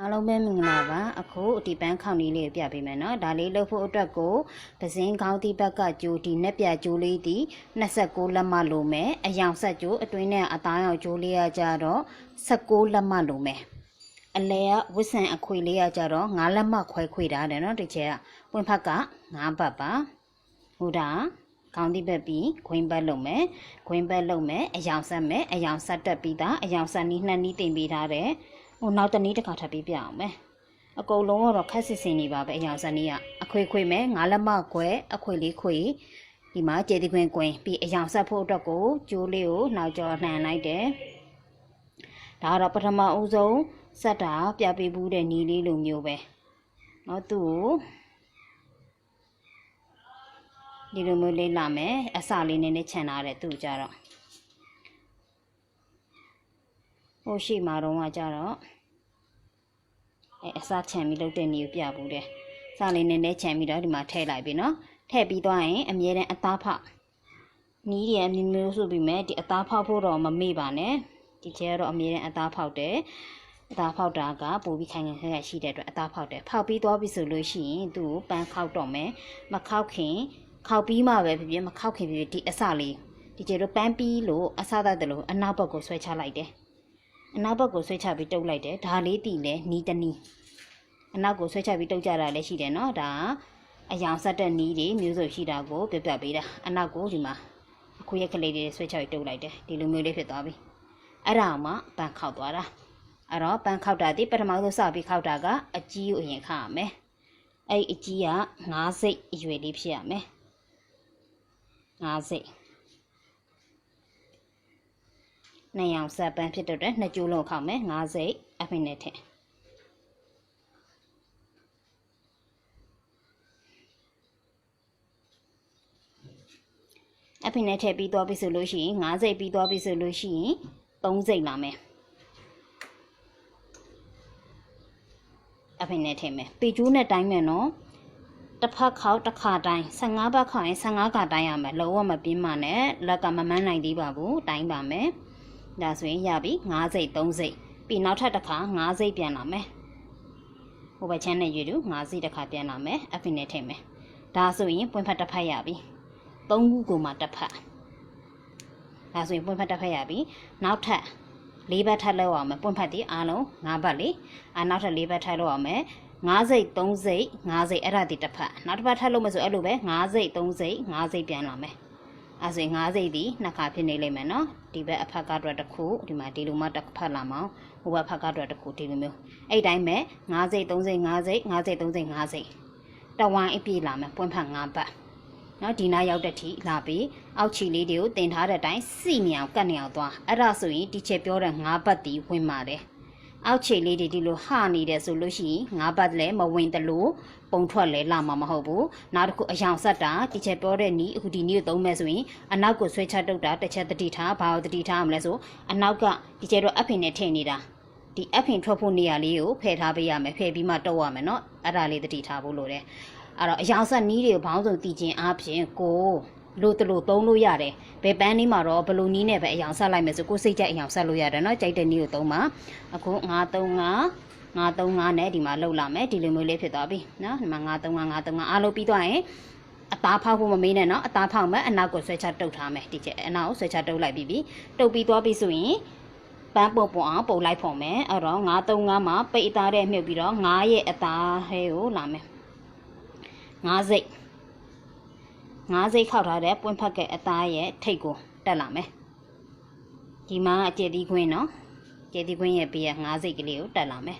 အားလုံးပဲမင်္ဂလာပါအခုဒီပန်းခေါင်းလေးလေးကိုပြပေးမယ်နော်ဒါလေးလုပ်ဖို့အတွက်ကိုပစင်းခေါင်းတိဘက်ကကျိုးဒီနဲ့ပြကျိုးလေးဒီ26လက်မလိုမယ်အယောင်ဆက်ကျိုးအတွင်းနဲ့အသားရောက်ကျိုးလေးရကြတော့16လက်မလိုမယ်အလဲကဝစ်ဆန်အခွေလေးရကြတော့9လက်မခွဲခွေထားတယ်နော်ဒီချက်ကပွင့်ဖက်က9ဘတ်ပါဟိုဒါခေါင်းတိဘက်ပြီးခွင်းဘက်လုပ်မယ်ခွင်းဘက်လုပ်မယ်အယောင်ဆက်မယ်အယောင်ဆက်တက်ပြီးသားအယောင်ဆက်နီးနှစ်နီးတင်ပေးထားတယ် ဟိုနောက်တနေ့တစ်ခါထပ်ပြီးပြအောင်မယ်အကုန်လုံးကတော့ခက်စစ်စင်နေပါပဲအယောင်စနီးကအခွေခွေမဲ့ငါးလက်မခွဲအခွေလေးခွေဒီမှာကျေတီခွင်ကွင်ပြီးအယောင်ဆက်ဖို့အတွက်ကိုကျိုးလေးကိုနောက်ကျော်နှံလိုက်တယ်ဒါကတော့ပထမဦးဆုံးဆက်တာပြပေးဘူးတဲ့ညီလေးလိုမျိုးပဲเนาะသူ့ကိုဒီလိုမျိုးလေးလာမယ်အစလေးနည်းနည်းခြံထားတယ်သူ့ကြတော့ ဟိုရှိမှာတော့ကကြတော့အဲအစားချန်ပြီးလုပ်တဲ့နေကိုပြဘူးတယ်။စားလေးနည်းနည်းချန်ပြီးတော့ဒီမှာထည့်လိုက်ပြီနော်။ထည့်ပြီးသွားရင်အမြဲတမ်းအသားဖောက်နီးရအမျိုးမျိုးဆိုပြီးမဲ့ဒီအသားဖောက်ဖို့တော့မမေ့ပါနဲ့။ဒီကျဲကတော့အမြဲတမ်းအသားဖောက်တယ်။အသားဖောက်တာကပိုပြီးခိုင်ခိုင်ခက်ခက်ရှိတဲ့အတွက်အသားဖောက်တယ်။ဖောက်ပြီးသွားပြီဆိုလို့ရှိရင်သူ့ကိုပန်းခောက်တော့မယ်။မခောက်ခင်ခောက်ပြီးမှပဲဖြစ်ဖြစ်မခောက်ခင်ဖြစ်ဖြစ်ဒီအစလေးဒီကျဲတော့ပန်းပြီးလို့အစသတ်တယ်လို့အနောက်ဘက်ကိုဆွဲချလိုက်တယ်။ အနောက်ဘက်ကိုဆွဲချပြီးတုပ်လိုက်တယ်ဒါလေးတည်လဲနီးတနီးအနောက်ကိုဆွဲချပြီးတုပ်ကြတာလည်းရှိတယ်နော်ဒါအယောင်ဆက်တဲ့နီးတွေမျိုးစုံရှိတာကိုပြပြပေးတာအနောက်ကိုဒီမှာအခုရက်ကလေးတွေဆွဲချပြီးတုပ်လိုက်တယ်ဒီလိုမျိုးလေးဖြစ်သွားပြီအဲ့ဒါမှပန်းခောက်သွားတာအဲ့တော့ပန်းခောက်တာဒီပထမဆုံးစပြီးခောက်တာကအကြီးကိုအရင်ခောက်ရမယ်အဲ့အကြီးက9စိတ်အရွယ်လေးဖြစ်ရမယ်9စိတ် နှစ်ရောင်ဆက်ပန်းဖြစ်တဲ့အတွက်နှစ်ကျိုးလုံးခောက်မယ်၅စိတ်အဖိနဲ့ထည့်အဖိနဲ့ထည့်ပြီးသွားပြီဆိုလို့ရှိရင်၅စိတ်ပြီးသွားပြီဆိုလို့ရှိရင်၃စိတ်လာမယ်အဖိနဲ့ထည့်မယ်ပေကျိုးနဲ့တိုင်းမယ်နော်တစ်ဖက်ခောက်တစ်ခါတိုင်း15ဘက်ခောက်ရင်15ခါတိုင်းရမယ်လုံးဝမပြင်းပါနဲ့လက်ကမမန်းနိုင်သေးပါဘူးတိုင်းပါမယ် ဒါဆိုရင်ရပြီ9စိတ်3စိတ်ပြီးနောက်ထပ်တစ်ခါ9စိတ်ပြန်လာမယ်ဟိုဘက်ချမ်းနဲ့ရွေတူ9စိတ်တစ်ခါပြန်လာမယ်အဖိနဲ့ထည့်မယ်ဒါဆိုရင်ပွင့်ဖက်တစ်ဖက်ရပြီ3ခုကိုမှတစ်ဖက်ဒါဆိုရင်ပွင့်ဖက်တစ်ဖက်ရပြီနောက်ထပ်၄ဘက်ထပ်လောက်အောင်မယ်ပွင့်ဖက်ဒီအားလုံး9ဘက်လေအာနောက်ထပ်၄ဘက်ထပ်လောက်အောင်မယ်9စိတ်3စိတ်9စိတ်အဲ့ဒါဒီတစ်ဖက်နောက်တစ်ဖက်ထပ်လို့မဆိုအဲ့လိုပဲ9စိတ်3စိတ်9စိတ်ပြန်လာမယ် အဲဆိုရင်9စိတ်ဒီနှစ်ခါဖြစ်နေလိမ့်မယ်နော်ဒီဘက်အဖက်ကတော့တစ်ခုဒီမှာဒီလိုမှတစ်ဖက်လာမအောင်ဟိုဘက်ဖက်ကတော့တစ်ခုဒီလိုမျိုးအဲ့တိုင်းပဲ9စိတ်3စိတ်5စိတ်5စိတ်3စိတ်5စိတ်တဝိုင်းအပြည့်လာမယ်ပွင့်ဖက်5ဘက်နော်ဒီနားရောက်တဲ့ထိလာပြီးအောက်ချီလေးတွေကိုတင်ထားတဲ့အတိုင်းစီနေအောင်ကတ်နေအောင်သွားအဲ့ဒါဆိုရင်ဒီချက်ပြောတဲ့5ဘက်ဒီဝင်ပါတယ် အောက်ခြေလေးတွေဒီလိုဟနေတဲ့ဆိုလို့ရှိရင်ငါးပတ်လည်းမဝင်တလို့ပုံထွက်လဲလာမှာမဟုတ်ဘူးနောက်တစ်ခုအယောင်ဆက်တာဒီချက်ပြောတဲ့နီးအခုဒီနီးကိုသုံးမဲ့ဆိုရင်အနောက်ကိုဆွဲချတုတ်တာတစ်ချက်တတိထားဘာလို့တတိထားမလဲဆိုအနောက်ကဒီချက်တော့အဖင်နဲ့ထည့်နေတာဒီအဖင်ထွက်ဖို့နေရာလေးကိုဖယ်ထားပေးရမယ်ဖယ်ပြီးမှတုတ်ရမယ်เนาะအဲ့ဒါလေးတတိထားဖို့လိုတယ်အဲ့တော့အယောင်ဆက်နီးတွေကိုဘောင်းစုံတည်ခြင်းအပြင်ကို လို့တလို့သုံးလို့ရတယ်ဘယ်ပန်းနီးမှာတော့ဘလိုနီးနဲ့ပဲအယောင်ဆက်လိုက်မယ်ဆိုကိုစိတ်ကြိုက်အယောင်ဆက်လို့ရတယ်နော်ကြိုက်တဲ့နီးကိုသုံးပါအခု935 935နဲ့ဒီမှာလှုပ်လာမယ်ဒီလိုမျိုးလေးဖြစ်သွားပြီနော်ဒီမှာ935 935အားလုံးပြီးသွားရင်အသားဖောက်ဖို့မမေးနဲ့နော်အသားဖောက်မယ်အနောက်ကိုဆွဲချတုပ်ထားမယ်ဒီချက်အနောက်ကိုဆွဲချတုပ်လိုက်ပြီးပြီတုပ်ပြီးသွားပြီဆိုရင်ပန်းပုံပုံအောင်ပုံလိုက်ဖို့မယ်အဲ့တော့935မှာပိတ်အသားတဲ့မြုပ်ပြီးတော့9ရဲ့အသားဟဲကိုလာမယ်9စိတ် ငါးစိတ်ခောက်ထားတဲ့ပွင့်ဖက်ကအသားရဲ့ထိတ်ကိုတက်လာမယ်ဒီမှာအကျဲတီခွင်းနော်ကျဲတီခွင်းရဲ့ဘေးကငါးစိတ်ကလေးကိုတက်လာမယ်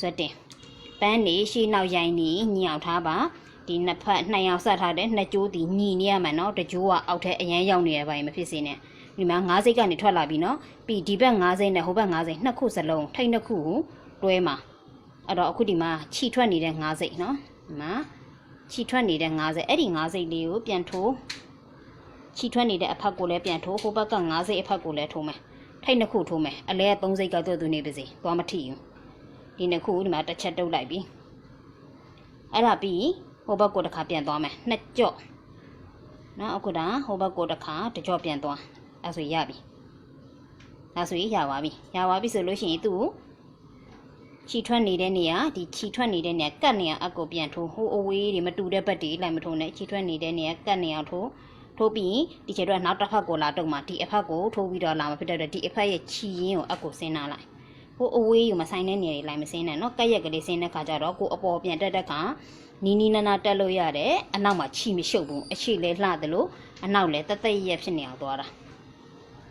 ဇွတ်တင်ပန်းနေရှေ့နောက်ရိုင်းနေညီအောင်ထားပါဒီနှစ်ဖက်နှစ်ယောက်ဆက်ထားတဲ့နှစ်ကြိုးဒီညီနေရမှာနော်တကြိုးကအောက်ထက်အရန်ရောက်နေရပိုင်းမဖြစ်စေနဲ့ဒီမှာငါးစိတ်ကနေထွက်လာပြီနော်ပြီးဒီဘက်ငါးစိတ်နဲ့ဟိုဘက်ငါးစိတ်နှစ်ခုစလုံးထိတ်နှစ်ခုကိုတွဲမှာအဲ့တော့အခုဒီမှာခြိထွက်နေတဲ့ငါးစိတ်နော်ဒီမှာ ခြိထွက်နေတဲ့၅စိတ်အဲ့ဒီ၅စိတ်လေးကိုပြန်ထိုးခြိထွက်နေတဲ့အဖက်ကိုလည်းပြန်ထိုးဟိုဘက်က၅စိတ်အဖက်ကိုလည်းထိုးမယ်ထိတ်နှစ်ခုထိုးမယ်အလဲ၃စိတ်ကတော့သူနေပါစေသွားမထိဘူးဒီနှစ်ခုဒီမှာတစ်ချက်တုပ်လိုက်ပြီအဲ့ဒါပြီးဟိုဘက်ကိုတစ်ခါပြန်သွားမယ်နှစ်ကြော့နော်အခုဒါဟိုဘက်ကိုတစ်ခါတစ်ကြော့ပြန်သွားအဲ့ဆိုရပြီဒါဆိုရင်ရပါပြီရပါပြီဆိုလို့ရှိရင်သူ့ ခြီထွက်နေတဲ့နေရာဒီခြီထွက်နေတဲ့နေရာကတ်နေရာအကိုပြန်ထိုးဟိုအဝေးတွေမတူတဲ့ဘက်တွေလိုက်မထိုးနဲ့ခြီထွက်နေတဲ့နေရာကတ်နေရာထိုးထိုးပြီးဒီချက်တော့နောက်တစ်ဖက်ကိုလာတော့မှဒီအဖက်ကိုထိုးပြီးတော့လာမှာဖြစ်တဲ့အတွက်ဒီအဖက်ရဲ့ခြီရင်းကိုအကိုဆင်းလာလိုက်ဟိုအဝေးယူမဆိုင်တဲ့နေရာတွေလိုက်မဆင်းနဲ့နော်ကက်ရက်ကလေးဆင်းတဲ့ခါကျတော့ကိုအပေါ်ပြန်တက်တဲ့ခါနီးနီးနားနားတက်လို့ရတယ်အနောက်မှာခြီမရှုပ်ဘူးအရှိလဲလှတယ်လို့အနောက်လဲတက်တက်ရက်ဖြစ်နေအောင်သွားတာ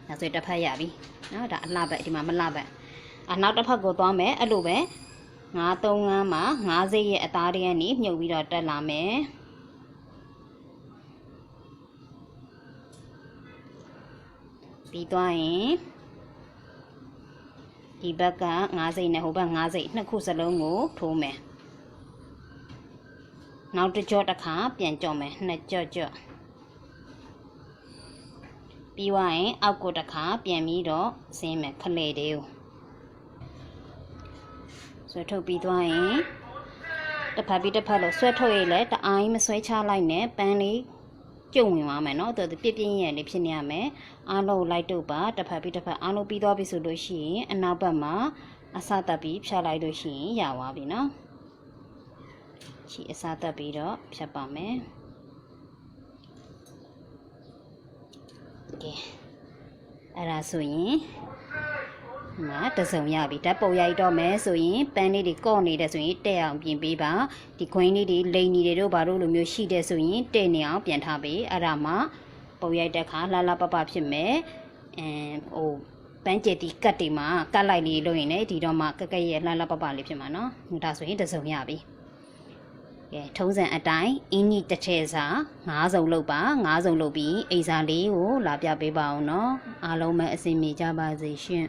ဒါဆိုတစ်ဖက်ရပြီနော်ဒါအလှဘက်ဒီမှာမလှဘက် အနောက်တစ်ဖက်ကိုသွားမယ်အဲ့လိုပဲငါးသုံးငန်းမှာငါးစိတ်ရဲ့အသားတွေကနေမြုပ်ပြီးတော့တက်လာမယ်ပြီးသွားရင်ဒီဘက်ကငါးစိတ်နဲ့ဟိုဘက်ငါးစိတ်နှစ်ခုစလုံးကိုထိုးမယ်နောက်တစ်ကြော့တစ်ခါပြန်ကြော့မယ်နှစ်ကြော့ကြော့ပြီးသွားရင်အောက်ကိုတစ်ခါပြန်ပြီးတော့ဆင်းမယ်ခလေတွေကို ဆွဲထုတ်ပြီးသွားရင်တစ်ဖက်ပြီးတစ်ဖက်လို့ဆွဲထုတ်ရည်လဲတအားကြီးမဆွဲချလိုက်နဲ့ပန်းလေးကျုံဝင်သွားမယ်နော်တော်တော်ပြပြင်းရလေးဖြစ်နေရမယ်အားလုံးလိုက်တော့ပါတစ်ဖက်ပြီးတစ်ဖက်အားလုံးပြီးသွားပြီဆိုလို့ရှိရင်အနောက်ဘက်မှာအစတက်ပြီးဖြတ်လိုက်လို့ရှိရင်ရသွားပြီနော်ချီအစတက်ပြီးတော့ဖြတ်ပါမယ်ကဲအဲ့ဒါဆိုရင် ငါတစုံရပြီဓာတ်ပုံရိုက်တော့မယ်ဆိုရင်ပန်းလေးတွေကော့နေတယ်ဆိုရင်တဲ့အောင်ပြင်ပေးပါဒီခွင်းလေးတွေလိန်နေတယ်တို့ဘာလို့လိုမျိုးရှိတယ်ဆိုရင်တဲ့နေအောင်ပြန်ထားပေးအဲ့ဒါမှပုံရိုက်တဲ့ခါလှလှပပဖြစ်မယ်အဲဟိုပန်းကျက်ဒီကတ်တွေမှာကတ်လိုက်လေးလို့ရင်လည်းဒီတော့မှကက်ကက်ရဲ့လှလှပပလေးဖြစ်မှာနော်ဒါဆိုရင်တစုံရပြီကဲထုံးစံအတိုင်းအင်းကြီးတစ်ထည်စာ၅စုံလုပ်ပါ၅စုံလုပ်ပြီးအိစာလေးကိုလာပြပေးပါအောင်နော်အားလုံးပဲအစီအမီကြပါစေရှင်